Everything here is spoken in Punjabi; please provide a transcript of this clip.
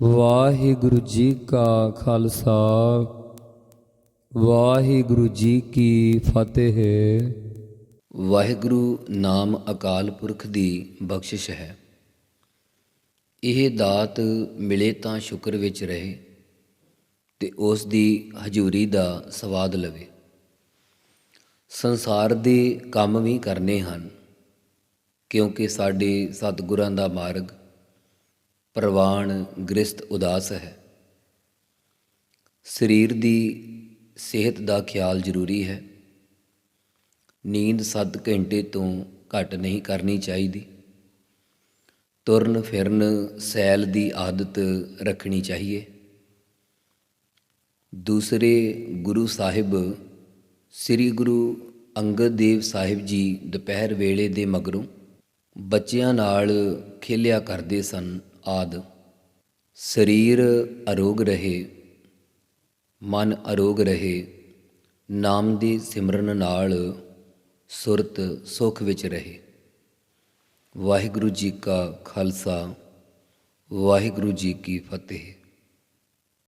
ਵਾਹਿਗੁਰੂ ਜੀ ਕਾ ਖਾਲਸਾ, ਵਾਹਿਗੁਰੂ ਜੀ ਕੀ ਫਤਿਹ। ਵਾਹਿਗੁਰੂ ਨਾਮ ਅਕਾਲ ਪੁਰਖ ਦੀ ਬਖਸ਼ਿਸ਼ ਹੈ। ਇਹ ਦਾਤ ਮਿਲੇ ਤਾਂ ਸ਼ੁਕਰ ਵਿੱਚ ਰਹੇ ਤੇ ਉਸ ਦੀ ਹਜ਼ੂਰੀ ਦਾ ਸਵਾਦ ਲਵੇ। ਸੰਸਾਰ ਦੇ ਕੰਮ ਵੀ ਕਰਨੇ ਹਨ, ਕਿਉਂਕਿ ਸਾਡੇ ਸਤਿਗੁਰਾਂ ਦਾ ਮਾਰਗ ਪ੍ਰਵਾਨ ਗ੍ਰਸਤ ਉਦਾਸ ਹੈ। ਸਰੀਰ ਦੀ ਸਿਹਤ ਦਾ ਖਿਆਲ ਜ਼ਰੂਰੀ ਹੈ। ਨੀਂਦ 7 ਘੰਟੇ ਤੋਂ ਘੱਟ ਨਹੀਂ ਕਰਨੀ ਚਾਹੀਦੀ। ਤੁਰਨ ਫਿਰਨ ਸੈਲ ਦੀ ਆਦਤ ਰੱਖਣੀ ਚਾਹੀਏ। ਦੂਸਰੇ ਗੁਰੂ ਸਾਹਿਬ, ਸ੍ਰੀ ਗੁਰੂ ਅੰਗਦ ਦੇਵ ਸਾਹਿਬ ਜੀ ਦੁਪਹਿਰ ਵੇਲੇ ਦੇ ਮਗਰੋਂ ਬੱਚਿਆਂ ਨਾਲ ਖੇਲਿਆ ਕਰਦੇ ਸਨ। ਆਦ। ਸਰੀਰ ਅਰੋਗ ਰਹੇ, ਮਨ ਅਰੋਗ ਰਹੇ, ਨਾਮ ਦੀ ਸਿਮਰਨ ਨਾਲ ਸੁਰਤ ਸੁਖ ਵਿੱਚ ਰਹੇ। ਵਾਹਿਗੁਰੂ ਜੀ ਕਾ ਖਾਲਸਾ, ਵਾਹਿਗੁਰੂ ਜੀ ਕੀ ਫਤਿਹ।